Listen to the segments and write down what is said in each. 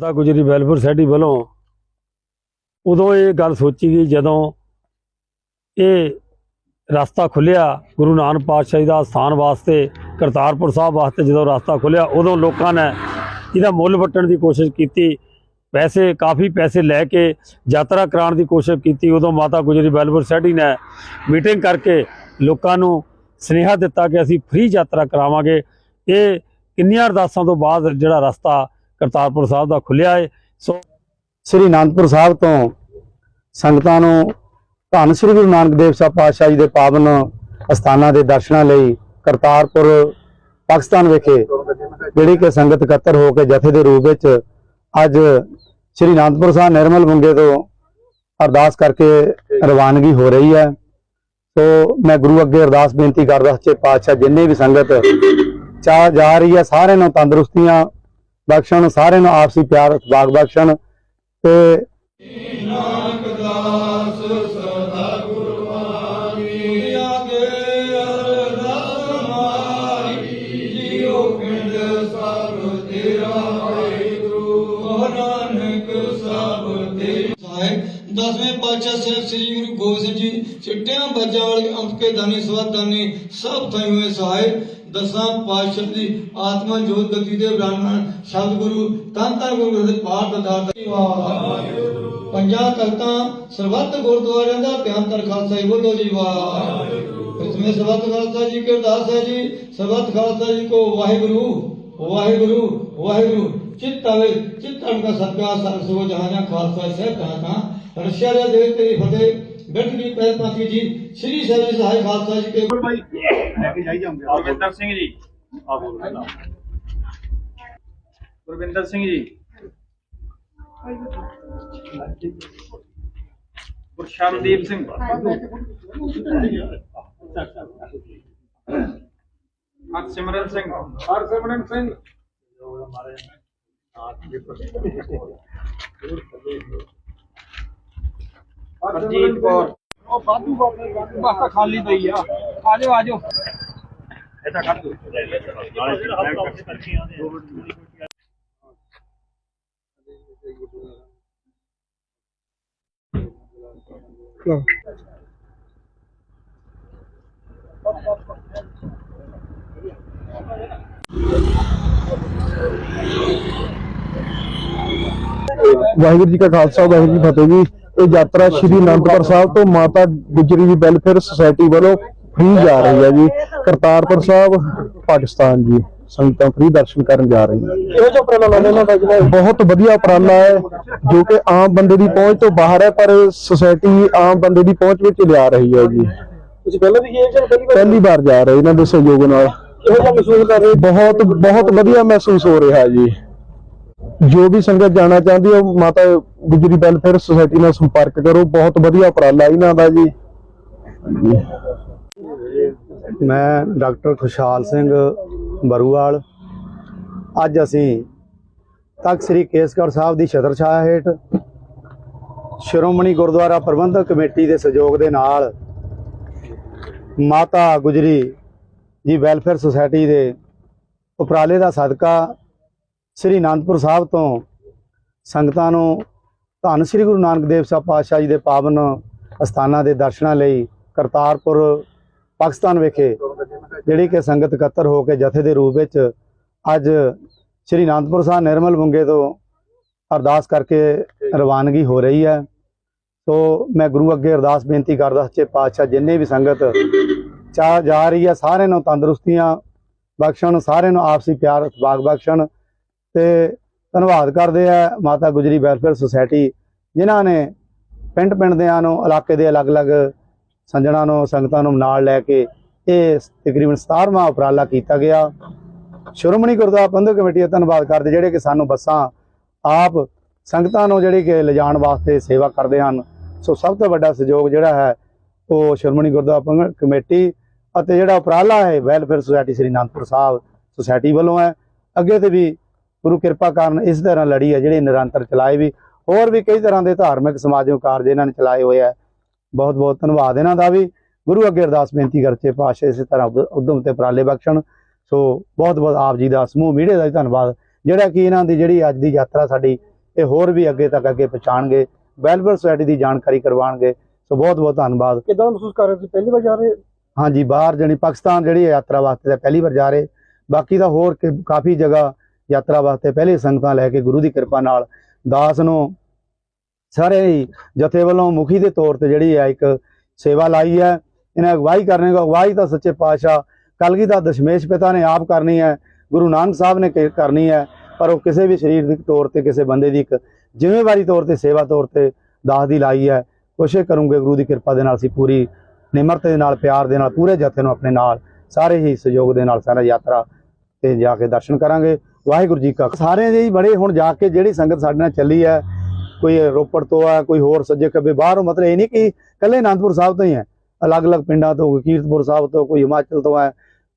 Mata Gujri welfare society ਵੱਲੋਂ ਉਦੋਂ ਇਹ ਗੱਲ ਸੋਚੀ ਗਈ ਜਦੋਂ ਇਹ ਰਸਤਾ ਖੁੱਲਿਆ ਗੁਰੂ ਨਾਨਕ ਪਾਤਸ਼ਾਹ ਜੀ ਦਾ ਸਥਾਨ ਵਾਸਤੇ, ਕਰਤਾਰਪੁਰ ਸਾਹਿਬ ਵਾਸਤੇ ਜਦੋਂ ਰਸਤਾ ਖੁੱਲਿਆ ਉਦੋਂ ਲੋਕਾਂ ਨੇ ਇਹਦਾ ਮੁੱਲ ਵੱਟਣ ਦੀ ਕੋਸ਼ਿਸ਼ ਕੀਤੀ, ਪੈਸੇ, ਕਾਫੀ ਪੈਸੇ ਲੈ ਕੇ ਯਾਤਰਾ ਕਰਾਉਣ ਦੀ ਕੋਸ਼ਿਸ਼ ਕੀਤੀ, ਉਦੋਂ ਮਾਤਾ ਗੁਜਰੀ ਵੈਲਫੇਅਰ ਸੈਡੀ ਨੇ ਮੀਟਿੰਗ ਕਰਕੇ ਲੋਕਾਂ ਨੂੰ ਸੁਨੇਹਾ ਦਿੱਤਾ ਕਿ ਅਸੀਂ ਫ੍ਰੀ ਯਾਤਰਾ ਕਰਾਵਾਂਗੇ। ਇਹ ਕਿੰਨੀਆਂ ਅਰਦਾਸਾਂ ਤੋਂ ਬਾਅਦ ਜਿਹੜਾ ਰਸਤਾ ਕਰਤਾਰਪੁਰ ਸਾਹਿਬ ਦਾ ਖੁੱਲਿਆ ਹੈ ਸੋ ਸ੍ਰੀ ਅਨੰਦਪੁਰ ਸਾਹਿਬ ਤੋਂ ਸੰਗਤਾਂ ਨੂੰ ਧੰਨ ਸ੍ਰੀ ਗੁਰੂ ਨਾਨਕ ਦੇਵ ਸਾਹਿਬ ਪਾਤਸ਼ਾਹ ਜੀ ਦੇ ਪਾਵਨ ਅਸਥਾਨਾਂ ਦੇ ਦਰਸ਼ਨਾਂ ਲਈ ਕਰਤਾਰਪੁਰ, ਪਾਕਿਸਤਾਨ ਵਿਖੇ ਜਿਹੜੀ ਕਿ ਸੰਗਤ ਇਕੱਤਰ ਹੋ ਕੇ ਜਥੇ ਦੇ ਰੂਪ ਵਿੱਚ ਅੱਜ ਸ੍ਰੀ ਅਨੰਦਪੁਰ ਸਾਹਿਬ ਨਿਰਮਲ ਬੁੰਗੇ ਤੋਂ ਅਰਦਾਸ ਕਰਕੇ ਰਵਾਨਗੀ ਹੋ ਰਹੀ ਹੈ। ਸੋ ਮੈਂ ਗੁਰੂ ਅੱਗੇ ਅਰਦਾਸ ਬੇਨਤੀ ਕਰਦਾ ਸੱਚੇ ਪਾਤਸ਼ਾਹ ਜਿੰਨੇ ਵੀ ਸੰਗਤ ਚਾਹ ਜਾ ਰਹੀ ਹੈ, ਸਾਰਿਆਂ ਨੂੰ ਤੰਦਰੁਸਤੀਆਂ ਬਖਸ਼ਣ, ਸਾਰਿਆਂ ਨੂੰ ਆਪਸੀ ਪਿਆਰ, ਬਾਗ ਬਖਸ਼ਣ ਤੇ ਸਾਹਿਬ ਦਸਵੇਂ ਪਾਤਸ਼ਾਹ ਸਾਹਿਬ ਸ੍ਰੀ ਗੁਰੂ ਗੋਬਿੰਦ ਸਿੰਘ ਜੀ, ਚਿੱਟਿਆਂ ਬੱਜਾਂ ਵਾਲੇ ਅੰਕ ਕੇ ਦਾਨੀ ਸਵਾਦਾਨੀ ਸਭ ਥਾਈ ਹੋਏ ਸਹਾਇ। ਦਸਾਂ ਪਾਤਸ਼ਾਹ ਦੀ ਆਤਮਾ ਜੋਤ ਗਤੀ ਦੇ ਬ੍ਰਾਹਮਣ ਸ਼ਬਦ ਗੁਰੂ ਤਨ ਤਨ ਗੁਰੂ ਦੇ ਪਾਠ ਦਾਤਾ ਪੰਜਾਂ ਤਖਤਾਂ ਸਰਬੱਤ ਗੁਰਦੁਆਰਿਆਂ ਦਾ ਤਰ ਖਾਲਸਾ ਜੀ ਬੋਲੋ ਜੀ ਵਾਹ। ਇਸਮੇ ਸਰਬੱਤ ਖਾਲਸਾ ਜੀ ਕੀ ਅਰਦਾਸ ਹੈ ਜੀ ਸਰਬੱਤ ਖਾਲਸਾ ਜੀ ਕੋ ਵਾਹਿਗੁਰੂ ਵਾਹਿਗੁਰੂ ਵਾਹਿਗੁਰੂ। ਚਿੱਤ ਆਵੇ ਚਿੱਤ ਅਣਕਾ ਸਤਿਕਾਰ ਸਰ ਸੋ ਜਹਾਨਾ ਖਾਲਸਾ ਸਾਹਿਬ ਕਹਾਂ ਕਹਾਂ। ਰਸ਼ੀਆ ਦੇ ਦੇਵ ਤੇਰੀ ਫਤਿਹ ਬਿਰਧ ਦੀ ਪਹਿਲ ਪਾਤੀ ਜੀ ਸ੍ਰੀ ਸਹਿਜ ਸਹਾਇ ਖਾਲਸਾ ਜੀ ਕੇ ਗੁਰਵਿੰਦਰ ਸਿੰਘ ਜੀ। ਆ ਬੋਲੋ ਗੁਰਵਿੰਦਰ ਸਿੰਘ ਜੀ। ਗੁਰਸ਼ਰਨਦੀਪ ਸਿੰਘ। ਹਰਸਿਮਰਨ ਸਿੰਘ। ਹਰਸਿਮਰਨ ਸਿੰਘ। ਹਰਜੀਤ ਕੌਰ। ਉਹ ਬਾਦੂ ਬਾਕਾ ਖਾਲੀ ਪਈ ਆ। ਆ ਜਾਓ ਆ ਜਾਓ। ਵਾਹਿਗੁਰੂ ਜੀ ਕਾ ਖਾਲਸਾ ਵਾਹਿਗੁਰੂ ਜੀ ਫਤਿਹ ਜੀ। ਇਹ ਯਾਤਰਾ ਸ਼੍ਰੀ ਅਨੰਦਪੁਰ ਸਾਹਿਬ ਤੋਂ ਮਾਤਾ ਗੁਜਰੀ ਦੀ ਵੈਲਫੇਅਰ ਸੁਸਾਇਟੀ ਵੱਲੋਂ ਫ੍ਰੀ ਜਾ ਰਹੀ ਹੈ ਜੀ। ਕਰਤਾਰਪੁਰ ਸਾਹਿਬ ਪਾਕਿਸਤਾਨ ਜੀ। ਸੰਗਤਾਂ ਫ੍ਰੀ ਦਰਸ਼ਨ ਕਰਨ ਜਾ ਰਹੀਆਂ। ਇਹੋ ਜਿਹਾ ਉਪਰਾਲਾ ਲਾਉਂਦੇ ਨਾ? ਬਹੁਤ ਵਧੀਆ ਉਪਰਾਲਾ ਹੈ ਜੋ ਕਿ ਆਮ ਬੰਦੇ ਦੀ ਪਹੁੰਚ ਤੋਂ ਬਾਹਰ ਹੈ ਪਰ ਸੁਸਾਇਟੀ ਆਮ ਬੰਦੇ ਦੀ ਪਹੁੰਚ ਵਿੱਚ ਲਿਆ ਰਹੀ ਹੈ ਜੀ। ਤੁਸੀਂ ਪਹਿਲਾਂ ਵੀ ਇਹ ਪਹਿਲੀ ਵਾਰ? ਪਹਿਲੀ ਵਾਰ ਜਾ ਰਹੇ ਇਹਨਾਂ ਦੇ ਸਹਿਯੋਗ ਨਾਲ। ਇਹੋ ਜਿਹਾ ਮਹਿਸੂਸ ਕਰ ਰਹੇ? ਬਹੁਤ ਬਹੁਤ ਵਧੀਆ ਮਹਿਸੂਸ ਹੋ ਰਿਹਾ ਜੀ। ਜੋ ਵੀ ਸੰਗਤ ਜਾਣਾ ਚਾਹੁੰਦੀ ਹੈ ਮਾਤਾ ਗੁਜਰੀ ਵੈਲਫੇਅਰ ਸੁਸਾਇਟੀ ਨਾਲ ਸੰਪਰਕ ਕਰੋ, ਬਹੁਤ ਵਧੀਆ ਉਪਰਾਲਾ ਇਹਨਾਂ ਦਾ ਜੀ। ਮੈਂ ਡਾਕਟਰ ਖੁਸ਼ਹਾਲ ਸਿੰਘ ਬਰੂਵਾਲ। ਅੱਜ ਅਸੀਂ ਤਖਤ ਸ੍ਰੀ ਕੇਸਗੜ੍ਹ ਸਾਹਿਬ ਦੀ ਛਤਰ ਛਾਇਆ ਹੇਠ ਸ਼੍ਰੋਮਣੀ ਗੁਰਦੁਆਰਾ ਪ੍ਰਬੰਧਕ ਕਮੇਟੀ ਦੇ ਸਹਿਯੋਗ ਦੇ ਨਾਲ ਮਾਤਾ ਗੁਜਰੀ ਜੀ ਵੈਲਫੇਅਰ ਸੁਸਾਇਟੀ ਦੇ ਉਪਰਾਲੇ ਦਾ ਸਦਕਾ ਸ੍ਰੀ ਅਨੰਦਪੁਰ ਸਾਹਿਬ ਤੋਂ ਸੰਗਤਾਂ ਨੂੰ ਧੰਨ ਸ੍ਰੀ ਗੁਰੂ ਨਾਨਕ ਦੇਵ ਸਾਹਿਬ ਪਾਤਸ਼ਾਹ ਜੀ ਦੇ ਪਾਵਨ ਅਸਥਾਨਾਂ ਦੇ ਦਰਸ਼ਨਾਂ ਲਈ ਕਰਤਾਰਪੁਰ, ਪਾਕਿਸਤਾਨ ਵਿਖੇ ਜਿਹੜੀ ਕਿ ਸੰਗਤ ਇਕੱਤਰ ਹੋ ਕੇ ਜਥੇ ਦੇ ਰੂਪ ਵਿੱਚ ਅੱਜ ਸ੍ਰੀ ਅਨੰਦਪੁਰ ਸਾਹਿਬ ਨਿਰਮਲ ਬੁੰਗੇ ਤੋਂ ਅਰਦਾਸ ਕਰਕੇ ਰਵਾਨਗੀ ਹੋ ਰਹੀ ਹੈ। ਸੋ ਮੈਂ ਗੁਰੂ ਅੱਗੇ ਅਰਦਾਸ ਬੇਨਤੀ ਕਰਦਾ ਸੱਚੇ ਪਾਤਸ਼ਾਹ ਜਿੰਨੇ ਵੀ ਸੰਗਤ ਚਾਹ ਜਾ ਰਹੀ ਹੈ, ਸਾਰਿਆਂ ਨੂੰ ਤੰਦਰੁਸਤੀਆਂ ਬਖਸ਼ਣ, ਸਾਰਿਆਂ ਨੂੰ ਆਪਸੀ ਪਿਆਰ ਬਾਗ ਬਖਸ਼ਣ ਤੇ ਧੰਨਵਾਦ ਕਰਦੇ ਆ ਮਾਤਾ ਗੁਜਰੀ ਵੈਲਫੇਅਰ ਸੁਸਾਇਟੀ, ਜਿਨ੍ਹਾਂ ਨੇ ਪਿੰਡ ਪਿੰਡਦਿਆਂ ਨੂੰ, ਇਲਾਕੇ ਦੇ ਅਲੱਗ-ਅਲੱਗ ਸੰਜਣਾ ਨੂੰ, ਸੰਗਤਾਂ ਨੂੰ ਨਾਲ ਲੈ ਕੇ ਇਹ ਤਕਰੀਬਨ 17ਵਾਂ ਉਪਰਾਲਾ ਕੀਤਾ ਗਿਆ। ਸ਼੍ਰੋਮਣੀ ਗੁਰਦੁਆਰਾ ਪ੍ਰਬੰਧਕ ਕਮੇਟੀ ਦਾ ਧੰਨਵਾਦ ਕਰਦੇ, ਜਿਹੜੇ ਕਿ ਸਾਨੂੰ ਬੱਸਾਂ, ਆਪ ਸੰਗਤਾਂ ਨੂੰ ਜਿਹੜੀ ਕਿ ਲਿਜਾਣ ਵਾਸਤੇ ਸੇਵਾ ਕਰਦੇ ਹਨ। ਸੋ ਸਭ ਤੋਂ ਵੱਡਾ ਸਹਿਯੋਗ ਜਿਹੜਾ ਹੈ, ਉਹ ਸ਼੍ਰੋਮਣੀ ਗੁਰਦੁਆਰਾ ਪ੍ਰਬੰਧਕ ਕਮੇਟੀ ਅਤੇ ਜਿਹੜਾ ਉਪਰਾਲਾ ਹੈ welfare society Sri Anandpur Sahib society ਵੱਲੋਂ ਹੈ। ਅੱਗੇ ਤੇ ਵੀ ਗੁਰੂ ਕਿਰਪਾ ਕਾਰਨ ਇਸ ਤਰ੍ਹਾਂ ਲੜੀ ਹੈ ਜਿਹੜੀ ਨਿਰੰਤਰ ਚਲਾਏ ਵੀ। ਹੋਰ ਵੀ ਕਈ ਤਰ੍ਹਾਂ ਦੇ ਧਾਰਮਿਕ ਸਮਾਜਿਕ ਕਾਰਜ ਇਹਨਾਂ ਨੇ ਚਲਾਏ ਹੋਏ ਆ। ਬਹੁਤ ਬਹੁਤ ਧੰਨਵਾਦ ਇਹਨਾਂ ਦਾ ਵੀ। ਗੁਰੂ ਅੱਗੇ ਅਰਦਾਸ ਬੇਨਤੀ ਕਰਚੇ ਪਾਸ਼ਾ ਇਸੇ ਤਰ੍ਹਾਂ ਉਦ- ਉਦਮ ਤੇ ਪ੍ਰਾਲੇ ਬਖਸ਼ਣ। ਸੋ ਬਹੁਤ ਬਹੁਤ ਆਪ ਜੀ ਦਾ ਸਮੂਹ ਮੀਡੀਆ ਦਾ ਧੰਨਵਾਦ। ਜਿਹੜਾ ਕਿ ਇਹਨਾਂ ਦੀ ਜਿਹੜੀ ਅੱਜ ਦੀ ਯਾਤਰਾ ਸਾਡੀ ਇਹ ਹੋਰ ਵੀ ਅੱਗੇ ਤੱਕ ਅੱਗੇ ਪਹੁੰਚਾਣਗੇ ਵੈਲਫੇਅਰ ਸੁਸਾਇਟੀ ਦੀ ਜਾਣਕਾਰੀ ਕਰਵਾਉਣਗੇ। ਸੋ ਬਹੁਤ ਬਹੁਤ ਧੰਨਵਾਦ। ਕਿਦਾਂ ਮਹਿਸੂਸ ਕਰ ਰਹੇ ਸੀ ਪਹਿਲੀ ਵਾਰ ਜਾ ਰਹੇ ਹਾਂਜੀ ਬਾਹਰ ਜਾਣੀ ਪਾਕਿਸਤਾਨ ਜਿਹੜੀ ਯਾਤਰਾ ਵਾਸਤੇ ਪਹਿਲੀ ਵਾਰ ਜਾ ਰਹੇ। ਬਾਕੀ ਤਾਂ ਹੋਰ ਕਾਫੀ ਜਗ੍ਹਾ ਯਾਤਰਾ ਵਾਸਤੇ ਪਹਿਲੇ ਸੰਗਤਾਂ ਲੈ ਕੇ ਗੁਰੂ ਦੀ ਕਿਰਪਾ ਨਾਲ ਦਾਸ ਨੂੰ ਸਾਰੇ ਹੀ ਜਥੇ ਵੱਲੋਂ ਮੁਖੀ ਦੇ ਤੌਰ ਤੇ ਜਿਹੜੀ ਹੈ ਇੱਕ ਸੇਵਾ ਲਾਈ ਹੈ, ਇਹਨਾਂ ਅਗਵਾਈ ਕਰਨੇ ਕੋ ਅਗਵਾਈ ਤਾਂ ਸੱਚੇ ਪਾਤਸ਼ਾਹ ਕਲਗੀਧਰ ਦਸ਼ਮੇਸ਼ ਪਿਤਾ ਨੇ ਆਪ ਕਰਨੀ ਹੈ, ਗੁਰੂ ਨਾਨਕ ਸਾਹਿਬ ਨੇ ਕ- ਕਰਨੀ ਹੈ, ਪਰ ਉਹ ਕਿਸੇ ਵੀ ਸਰੀਰਕ ਤੌਰ ਤੇ ਕਿਸੇ ਬੰਦੇ ਦੀ ਇੱਕ ਜ਼ਿੰਮੇਵਾਰੀ ਤੌਰ ਤੇ, ਸੇਵਾ ਤੌਰ ਤੇ ਦਾਸ ਦੀ ਲਾਈ ਹੈ, ਕੋਸ਼ਿਸ਼ ਕਰੂੰਗੇ ਗੁਰੂ ਦੀ ਕਿਰਪਾ ਦੇ ਨਾਲ ਅਸੀਂ ਪੂਰੀ ਨਿਮਰਤਾ ਦੇ ਨਾਲ, ਪਿਆਰ ਦੇ ਨਾਲ ਪੂਰੇ ਜਥੇ ਨੂੰ ਆਪਣੇ ਨਾਲ ਸਾਰੇ ਹੀ ਸਹਿਯੋਗ ਦੇ ਨਾਲ ਸਾਰਾ ਯਾਤਰਾ ਤੇ ਜਾ ਕੇ ਦਰਸ਼ਨ ਕਰਾਂਗੇ। ਵਾਹਿਗੁਰੂ ਜੀ ਕਾ ਸਾਰਿਆਂ ਜੀ ਬੜੇ ਹੁਣ ਜਾ ਕੇ ਜਿਹੜੀ ਸੰਗਤ ਸਾਡੇ ਨਾਲ ਚੱਲੀ ਹੈ, ਕੋਈ ਰੋਪੜ ਤੋਂ ਆ, ਕੋਈ ਹੋਰ ਸੱਜੇ ਖੱਬੇ, ਬਾਹਰੋਂ ਮਤਲਬ ਇਹ ਨਹੀਂ ਕਿ ਇਕੱਲੇ ਅਨੰਦਪੁਰ ਸਾਹਿਬ ਤੋਂ ਹੀ ਹੈ। ਅਲੱਗ-ਅਲੱਗ ਪਿੰਡਾਂ ਤੋਂ, ਕੋਈ ਕੀਰਤਪੁਰ ਸਾਹਿਬ ਤੋਂ, ਕੋਈ ਹਿਮਾਚਲ ਤੋਂ ਹੈ,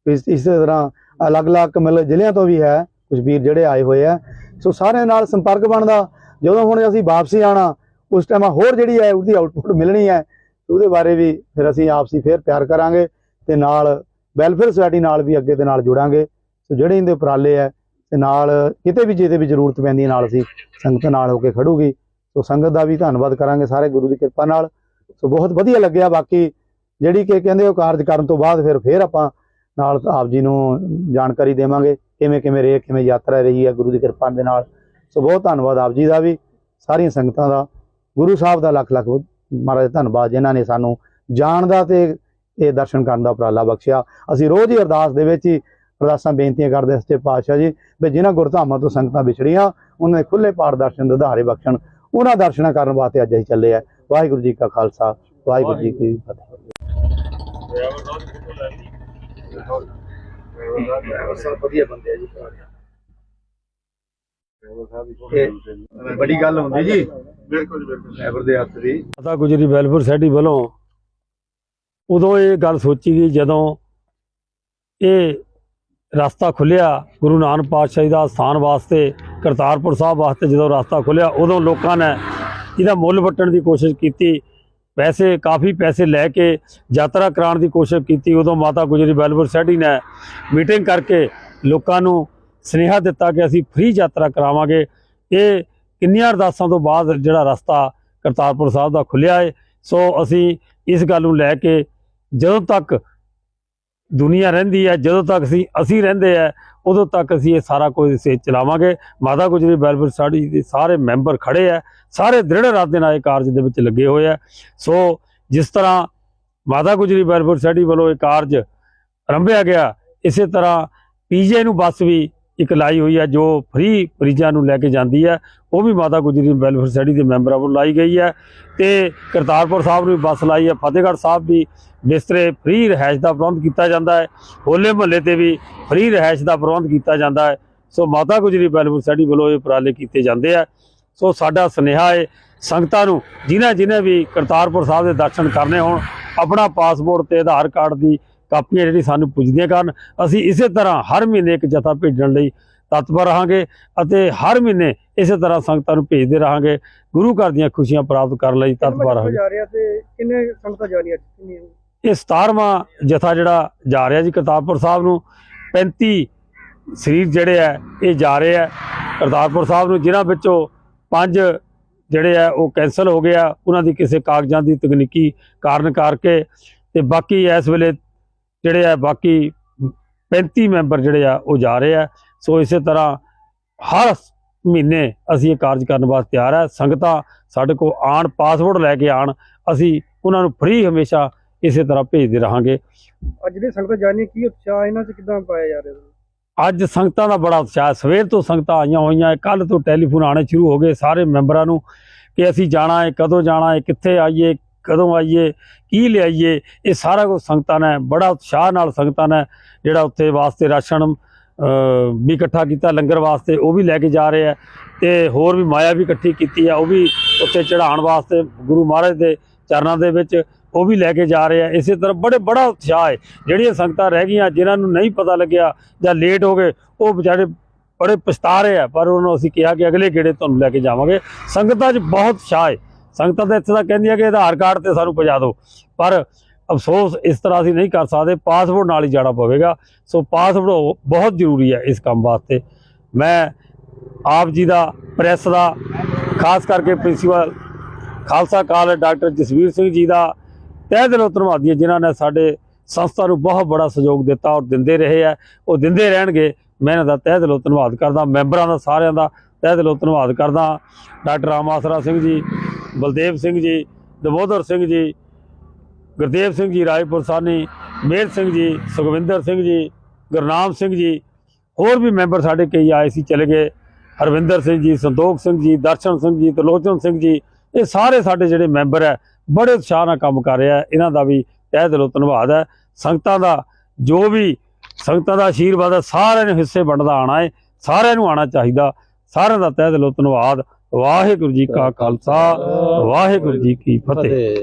ਇਸ, ਇਸੇ ਤਰ੍ਹਾਂ ਅਲੱਗ-ਅਲੱਗ ਮਤਲਬ ਜ਼ਿਲ੍ਹਿਆਂ ਤੋਂ ਵੀ ਹੈ, ਕੁਝ ਵੀਰ ਜਿਹੜੇ ਆਏ ਹੋਏ ਆ ਸੋ ਸਾਰਿਆਂ ਨਾਲ ਸੰਪਰਕ ਬਣਦਾ। ਜਦੋਂ ਹੁਣ ਅਸੀਂ ਵਾਪਸੀ ਆਣਾ ਉਸ ਟਾਈਮ ਹੋਰ ਜਿਹੜੀ ਹੈ, ਉਹਦੀ ਆਊਟਪੁੱਟ ਮਿਲਣੀ ਹੈ, ਉਹਦੇ ਬਾਰੇ ਵੀ ਫਿਰ ਅਸੀਂ ਆਪਸੀ ਫੇਰ ਪਿਆਰ ਕਰਾਂਗੇ ਤੇ ਨਾਲ ਵੈਲਫੇਅਰ ਸੁਸਾਇਟੀ ਨਾਲ ਵੀ ਅੱਗੇ ਦੇ ਨਾਲ ਜੁੜਾਂਗੇ। ਸੋ ਜਿਹੜੇ ਇਹਦੇ ਉਪਰਾਲੇ ਹੈ ਤੇ ਨਾਲ ਕਿਤੇ ਵੀ ਜਿਹਦੇ ਵੀ ਜ਼ਰੂਰਤ ਪੈਂਦੀ ਹੈ, ਨਾਲ ਅਸੀਂ ਸੰਗਤ ਨਾਲ ਹੋ ਕੇ ਖੜੂਗੀ। ਸੋ ਸੰਗਤ ਦਾ ਵੀ ਧੰਨਵਾਦ ਕਰਾਂਗੇ ਸਾਰੇ ਗੁਰੂ ਦੀ ਕਿਰਪਾ ਨਾਲ। ਸੋ ਬਹੁਤ ਵਧੀਆ ਲੱਗਿਆ, ਬਾਕੀ ਜਿਹੜੀ ਕਿ ਕਹਿੰਦੇ ਉਹ ਕਾਰਜ ਕਰਨ ਤੋਂ ਬਾਅਦ ਫਿਰ ਫਿਰ ਆਪਾਂ ਨਾਲ ਆਪ ਜੀ ਨੂੰ ਜਾਣਕਾਰੀ ਦੇਵਾਂਗੇ, ਕਿਵੇਂ ਕਿਵੇਂ ਰਹੇ, ਕਿਵੇਂ ਯਾਤਰਾ ਰਹੀ ਹੈ ਗੁਰੂ ਦੀ ਕਿਰਪਾ ਦੇ ਨਾਲ। ਸੋ ਬਹੁਤ ਧੰਨਵਾਦ ਆਪ ਜੀ ਦਾ ਵੀ, ਸਾਰੀਆਂ ਸੰਗਤਾਂ ਦਾ। ਗੁਰੂ ਸਾਹਿਬ ਦਾ ਲੱਖ ਲੱਖ ਮਹਾਰਾਜ ਧੰਨਵਾਦ, ਜਿਨ੍ਹਾਂ ਨੇ ਸਾਨੂੰ ਜਾਣ ਦਾ ਤੇ ਇਹ ਦਰਸ਼ਨ ਕਰਨ ਦਾ ਉਪਰਾਲਾ ਬਖਸ਼ਿਆ। ਅਸੀਂ ਰੋਜ਼ ਹੀ ਅਰਦਾਸ ਦੇ ਵਿੱਚ ਹੀ ਅਰਦਾਸਾਂ ਬੇਨਤੀਆਂ ਕਰਦੇ ਹਾਂ ਸੱਚੇ ਪਾਤਸ਼ਾਹ ਜੀ ਵੀ ਜਿਨ੍ਹਾਂ ਗੁਰਧਾਮਾਂ ਤੋਂ ਸੰਗਤਾਂ ਵਿਛੜੀਆਂ ਉਹਨਾਂ ਦੇ ਖੁੱਲੇ ਪਾੜ ਦਰਸ਼ਨ ਦਿਦਾਰੇ ਬਖਸ਼ਣ ਉਹਨਾਂ ਦਰਸ਼ਨਾਂ ਕਰਨ ਵਾਸਤੇ ਅੱਜ ਅਸੀਂ ਚੱਲੇ ਆ। ਵਾਹਿਗੁਰੂ ਜੀ ਕਾ ਖਾਲਸਾ ਵਾਹਿਗੁਰੂ ਜੀ ਕੀ ਫਤਿਹ। ਵਧੀਆ ਬੰਦੇ ਆ ਜੀ ਇਹ ਬੜੀ ਗੱਲ ਹੁੰਦੀ ਜੀ। ਬਿਲਕੁਲ ਬਿਲਕੁਲ। ਡਰਾਈਵਰ ਦੇ ਹੱਥ ਦੀ। ਮਾਤਾ ਗੁਜਰੀ ਵੈਲਫੇਅਰ ਸੋਸਾਇਟੀ ਵੱਲੋਂ ਉਦੋਂ ਇਹ ਗੱਲ ਸੋਚੀ ਗਈ ਜਦੋਂ ਇਹ ਰਸਤਾ ਖੁੱਲਿਆ ਗੁਰੂ ਨਾਨਕ ਪਾਤਸ਼ਾਹ ਜੀ ਦਾ ਸਥਾਨ ਵਾਸਤੇ, ਕਰਤਾਰਪੁਰ ਸਾਹਿਬ ਵਾਸਤੇ ਜਦੋਂ ਰਸਤਾ ਖੁੱਲਿਆ ਉਦੋਂ ਲੋਕਾਂ ਨੇ ਇਹਦਾ ਮੁੱਲ ਵੱਟਣ ਦੀ ਕੋਸ਼ਿਸ਼ ਕੀਤੀ। ਪੈਸੇ, ਕਾਫੀ ਪੈਸੇ ਲੈ ਕੇ ਯਾਤਰਾ ਕਰਾਉਣ ਦੀ ਕੋਸ਼ਿਸ਼ ਕੀਤੀ। ਉਦੋਂ ਮਾਤਾ ਗੁਜਰੀ ਵੈਲਫੇਅਰ ਸੈਡੀ ਨੇ ਮੀਟਿੰਗ ਕਰਕੇ ਲੋਕਾਂ ਨੂੰ ਸੁਨੇਹਾ ਦਿੱਤਾ ਕਿ ਅਸੀਂ ਫ੍ਰੀ ਯਾਤਰਾ ਕਰਾਵਾਂਗੇ। ਇਹ ਕਿੰਨੀਆਂ ਅਰਦਾਸਾਂ ਤੋਂ ਬਾਅਦ ਜਿਹੜਾ ਰਸਤਾ ਕਰਤਾਰਪੁਰ ਸਾਹਿਬ ਦਾ ਖੁੱਲਿਆ ਹੈ ਸੋ ਅਸੀਂ ਇਸ ਗੱਲ ਨੂੰ ਲੈ ਕੇ ਜਦੋਂ ਤੱਕ ਦੁਨੀਆ ਰਹਿੰਦੀ ਹੈ, ਜਦੋਂ ਤੱਕ ਅਸੀਂ ਅਸੀਂ ਰਹਿੰਦੇ ਆ ਉਦੋਂ ਤੱਕ ਅਸੀਂ ਇਹ ਸਾਰਾ ਕੁਝ ਸੇ ਚਲਾਵਾਂਗੇ। ਮਾਤਾ ਗੁਜਰੀ ਵੈਲਫੇਅਰ ਸੋਸਾਇਟੀ ਦੇ ਸਾਰੇ ਮੈਂਬਰ ਖੜੇ ਆ ਸਾਰੇ ਦ੍ਰਿੜ ਇਰਾਦੇ ਨਾਲ ਇਹ ਕਾਰਜ ਦੇ ਵਿੱਚ ਲੱਗੇ ਹੋਏ ਆ ਸੋ ਜਿਸ ਤਰ੍ਹਾਂ ਮਾਤਾ ਗੁਜਰੀ ਵੈਲਫੇਅਰ ਸੋਸਾਇਟੀ ਵੱਲੋਂ ਇਹ ਕਾਰਜ ਆਰੰਭਿਆ ਗਿਆ, ਇਸੇ ਤਰ੍ਹਾਂ ਪੀਜੇ ਨੂੰ ਬੱਸ ਵੀ ਇੱਕ ਲਾਈ ਹੋਈ ਹੈ ਜੋ ਫ੍ਰੀ ਮਰੀਜ਼ਾਂ ਨੂੰ ਲੈ ਕੇ ਜਾਂਦੀ ਹੈ ਉਹ ਵੀ ਮਾਤਾ ਗੁਜਰੀ ਵੈਲਫੇਅਰ ਸੋਸਾਇਟੀ ਦੇ ਮੈਂਬਰਾਂ ਵੱਲੋਂ ਲਾਈ ਗਈ ਹੈ ਤੇ ਕਰਤਾਰਪੁਰ ਸਾਹਿਬ ਨੂੰ ਬੱਸ ਲਾਈ ਹੈ ਫਤਿਹਗੜ੍ਹ ਸਾਹਿਬ ਵੀ ਬਿਸਤਰੇ ਫ੍ਰੀ ਰਹਿائش ਦਾ ਪ੍ਰਬੰਧ ਕੀਤਾ ਜਾਂਦਾ ਹੈ। ਹੋਲੇ ਮਹੱਲੇ ਤੇ ਵੀ ਫ੍ਰੀ ਰਹਿائش ਦਾ ਪ੍ਰਬੰਧ ਕੀਤਾ ਜਾਂਦਾ ਹੈ। ਸੋ ਮਾਤਾ ਗੁਜਰੀ ਵੈਲਫੇਅਰ ਸੋਸਾਇਟੀ ਵੱਲੋਂ ਇਹ ਉਪਰਾਲੇ ਕੀਤੇ ਜਾਂਦੇ ਆ। ਸੋ ਸਾਡਾ ਸੁਨੇਹਾ ਹੈ, ਸੰਗਤਾਂ ਨੂੰ ਜਿਨ੍ਹਾਂ ਜਿਨ੍ਹਾਂ ਵੀ ਕਰਤਾਰਪੁਰ ਸਾਹਿਬ ਦੇ ਦਰਸ਼ਨ ਕਰਨੇ ਹੋਣ, ਆਪਣਾ ਪਾਸਪੋਰਟ ਤੇ ਆਧਾਰ ਕਾਰਡ ਦੀ ਕਾਪੀਆਂ ਜਿਹੜੀ ਸਾਨੂੰ ਪੁੱਜਦੀਆਂ ਕਰਨ ਅਸੀਂ ਇਸੇ ਤਰ੍ਹਾਂ ਹਰ ਮਹੀਨੇ ਇੱਕ ਜਥਾ ਭੇਜਣ ਲਈ ਤਤਪਰ ਰਹਾਂਗੇ ਅਤੇ ਹਰ ਮਹੀਨੇ ਇਸੇ ਤਰ੍ਹਾਂ ਸੰਗਤਾਂ ਨੂੰ ਭੇਜਦੇ ਰਹਾਂਗੇ ਗੁਰੂ ਘਰ ਦੀਆਂ ਖੁਸ਼ੀਆਂ ਪ੍ਰਾਪਤ ਕਰਨ ਲਈ ਤਤਪਰ ਰਹਾਂਗੇ। ਜਾ ਰਿਹਾ ਤੇ ਕਿੰਨੇ ਸੰਗਤਾਂ ਜਾ ਰਹੀਆਂ ਕਿੰਨੀਆਂ? ਇਹ 17ਵਾਂ ਜਥਾ ਜਿਹੜਾ ਜਾ ਰਿਹਾ ਜੀ ਕਰਤਾਰਪੁਰ ਸਾਹਿਬ ਨੂੰ 35 ਸਰੀਰ ਜਿਹੜੇ ਆ ਇਹ ਜਾ ਰਹੇ ਆ ਕਰਤਾਰਪੁਰ ਸਾਹਿਬ ਨੂੰ ਜਿਨ੍ਹਾਂ ਵਿੱਚੋਂ ਪੰਜ ਜਿਹੜੇ ਆ ਉਹ ਕੈਨਸਲ ਹੋ ਗਏ ਆ ਉਹਨਾਂ ਦੀ ਕਿਸੇ ਕਾਗਜ਼ਾਂ ਦੀ ਤਕਨੀਕੀ ਕਾਰਨ ਕਰਕੇ ਤੇ ਬਾਕੀ ਇਸ ਵੇਲੇ ਜਿਹੜੇ ਆ ਬਾਕੀ 35 ਮੈਂਬਰ ਜਿਹੜੇ ਆ ਉਹ ਜਾ ਰਹੇ ਆ। ਸੋ ਇਸੇ ਤਰ੍ਹਾਂ ਹਰ ਮਹੀਨੇ ਅਸੀਂ ਇਹ ਕਾਰਜ ਕਰਨ ਵਾਸਤੇ ਤਿਆਰ ਆ। ਸੰਗਤਾਂ ਸਾਡੇ ਕੋਲ ਆਣ ਪਾਸਪੋਰਟ ਲੈ ਕੇ ਆਣ ਅਸੀਂ ਉਹਨਾਂ ਨੂੰ ਫ੍ਰੀ ਹਮੇਸ਼ਾ ਇਸੇ ਤਰ੍ਹਾਂ ਭੇਜਦੇ ਰਹਾਂਗੇ। ਅੱਜ ਜਿਹੜੇ ਸੰਗਤਾਂ ਜਾ ਰਹੀਆਂ ਕੀ ਉਤਸ਼ਾਹ ਇਹਨਾਂ 'ਚ ਕਿਦਾਂ ਪਾਇਆ ਜਾ ਰਿਹਾ? ਅੱਜ ਸੰਗਤਾਂ ਦਾ ਬੜਾ ਉਤਸ਼ਾਹ। ਸਵੇਰ ਤੋਂ ਸੰਗਤਾਂ ਆਈਆਂ ਹੋਈਆਂ ਕੱਲ ਤੋਂ ਟੈਲੀਫੋਨ ਆਣੇ ਸ਼ੁਰੂ ਹੋ ਗਏ ਸਾਰੇ ਮੈਂਬਰਾਂ ਨੂੰ ਕਿ ਅਸੀਂ ਜਾਣਾ ਹੈ ਕਦੋਂ ਜਾਣਾ ਹੈ ਕਿੱਥੇ ਆਈਏ ਕਦੋਂ ਆਈਏ, ਕੀ ਲਿਆਈਏ, ਇਹ ਸਾਰਾ ਕੁਝ ਸੰਗਤਾਂ ਨੇ, ਬੜਾ ਉਤਸ਼ਾਹ ਨਾਲ ਸੰਗਤਾਂ ਨੇ ਜਿਹੜਾ ਉੱਥੇ ਵਾਸਤੇ ਰਾਸ਼ਨ ਵੀ ਇਕੱਠਾ ਕੀਤਾ, ਲੰਗਰ ਵਾਸਤੇ, ਉਹ ਵੀ ਲੈ ਕੇ ਜਾ ਰਹੇ ਆ ਤੇ ਹੋਰ ਵੀ ਮਾਇਆ ਵੀ ਇਕੱਠੀ ਕੀਤੀ ਆ, ਉਹ ਵੀ ਉੱਥੇ ਚੜਾਉਣ ਵਾਸਤੇ ਗੁਰੂ ਮਹਾਰਾਜ ਦੇ ਚਰਨਾਂ ਦੇ ਵਿੱਚ ਉਹ ਵੀ ਲੈ ਕੇ ਜਾ ਰਹੇ ਆ। ਇਸੇ ਤਰ੍ਹਾਂ ਬੜੇ, ਬੜਾ ਉਤਸ਼ਾਹ ਹੈ। ਜਿਹੜੀਆਂ ਸੰਗਤਾਂ ਰਹਿ ਗਈਆਂ, ਜਿਨ੍ਹਾਂ ਨੂੰ ਨਹੀਂ ਪਤਾ ਲੱਗਿਆ ਜਾਂ ਲੇਟ ਹੋ ਗਏ, ਉਹ ਵਿਚਾਰੇ ਬੜੇ ਪਛਤਾ ਰਹੇ ਆ, ਪਰ ਉਹਨਾਂ ਨੂੰ ਅਸੀਂ ਕਿਹਾ ਕਿ ਅਗਲੇ ਗੇੜੇ ਤੁਹਾਨੂੰ ਲੈ ਕੇ ਜਾਵਾਂਗੇ। ਸੰਗਤਾਂ 'ਚ ਬਹੁਤ ਉਤਸ਼ਾਹ ਹੈ। ਸੰਗਤਾਂ ਤਾਂ ਇੱਥੇ ਤਾਂ ਕਹਿੰਦੀਆਂ ਕਿ ਆਧਾਰ ਕਾਰਡ ਤੇ ਸਾਨੂੰ ਪਹੁੰਚਾ ਦਿਓ, ਪਰ ਅਫਸੋਸ ਇਸ ਤਰ੍ਹਾਂ ਅਸੀਂ ਨਹੀਂ ਕਰ ਸਕਦੇ, ਪਾਸਪੋਰਟ ਨਾਲ ਹੀ ਜਾਣਾ ਪਵੇਗਾ। ਸੋ ਪਾਸਪੋਰਟ ਬਹੁਤ ਜ਼ਰੂਰੀ ਹੈ ਇਸ ਕੰਮ ਵਾਸਤੇ। ਮੈਂ ਆਪ ਜੀ ਦਾ, ਪ੍ਰੈਸ ਦਾ, ਖਾਸ ਕਰਕੇ principal Khalsa college doctor Jasvir Singh ji ਦਾ ਤਹਿ ਦਿਲੋਂ ਧੰਨਵਾਦੀ ਹਾਂ, ਜਿਨ੍ਹਾਂ ਨੇ ਸਾਡੇ ਸੰਸਥਾ ਨੂੰ ਬਹੁਤ ਬੜਾ ਸਹਿਯੋਗ ਦਿੱਤਾ ਔਰ ਦਿੰਦੇ ਰਹੇ ਆ ਉਹ ਦਿੰਦੇ ਰਹਿਣਗੇ, ਮੈਂ ਇਹਨਾਂ ਦਾ ਤਹਿ ਦਿਲੋਂ ਧੰਨਵਾਦ ਕਰਦਾ। ਮੈਂਬਰਾਂ ਦਾ, ਸਾਰਿਆਂ ਦਾ ਤਹਿ ਦਿਲੋਂ ਧੰਨਵਾਦ ਕਰਦਾ ਡਾਕਟਰ ਰਾਮ ਆਸਰਾ ਸਿੰਘ ਜੀ ਬਲਦੇਵ ਸਿੰਘ ਜੀ ਦਬੋਦਰ ਸਿੰਘ ਜੀ ਗੁਰਦੇਵ ਸਿੰਘ ਜੀ ਰਾਏਪੁਰ ਸਾਨੀ ਮੇਰ ਸਿੰਘ ਜੀ ਸੁਖਵਿੰਦਰ ਸਿੰਘ ਜੀ ਗੁਰਨਾਮ ਸਿੰਘ ਜੀ ਹੋਰ ਵੀ ਮੈਂਬਰ ਸਾਡੇ ਕਈ ਆਏ ਸੀ ਚਲੇ ਗਏ ਹਰਵਿੰਦਰ ਸਿੰਘ ਜੀ ਸੰਤੋਖ ਸਿੰਘ ਜੀ ਦਰਸ਼ਨ ਸਿੰਘ ਜੀ ਤਲੋਚਨ ਸਿੰਘ ਜੀ ਇਹ ਸਾਰੇ ਸਾਡੇ ਜਿਹੜੇ ਮੈਂਬਰ ਹੈ ਬੜੇ ਉਤਸ਼ਾਹ ਨਾਲ ਕੰਮ ਕਰ ਰਿਹਾ ਇਹਨਾਂ ਦਾ ਵੀ ਤਹਿ ਦਿਲੋਂ ਧੰਨਵਾਦ ਹੈ ਸੰਗਤਾਂ ਦਾ ਜੋ ਵੀ ਸੰਗਤਾਂ ਦਾ ਆਸ਼ੀਰਵਾਦ ਹੈ ਸਾਰਿਆਂ ਨੂੰ ਹਿੱਸੇ ਵੰਡਦਾ ਆਣਾ ਹੈ ਸਾਰਿਆਂ ਨੂੰ ਆਣਾ ਚਾਹੀਦਾ ਸਾਰਿਆਂ ਦਾ ਤਹਿ ਦਿਲੋਂ ਧੰਨਵਾਦ। ਵਾਹਿਗੁਰੂ ਜੀ ਕਾ ਖਾਲਸਾ ਵਾਹਿਗੁਰੂ ਜੀ ਕੀ ਫਤਿਹ।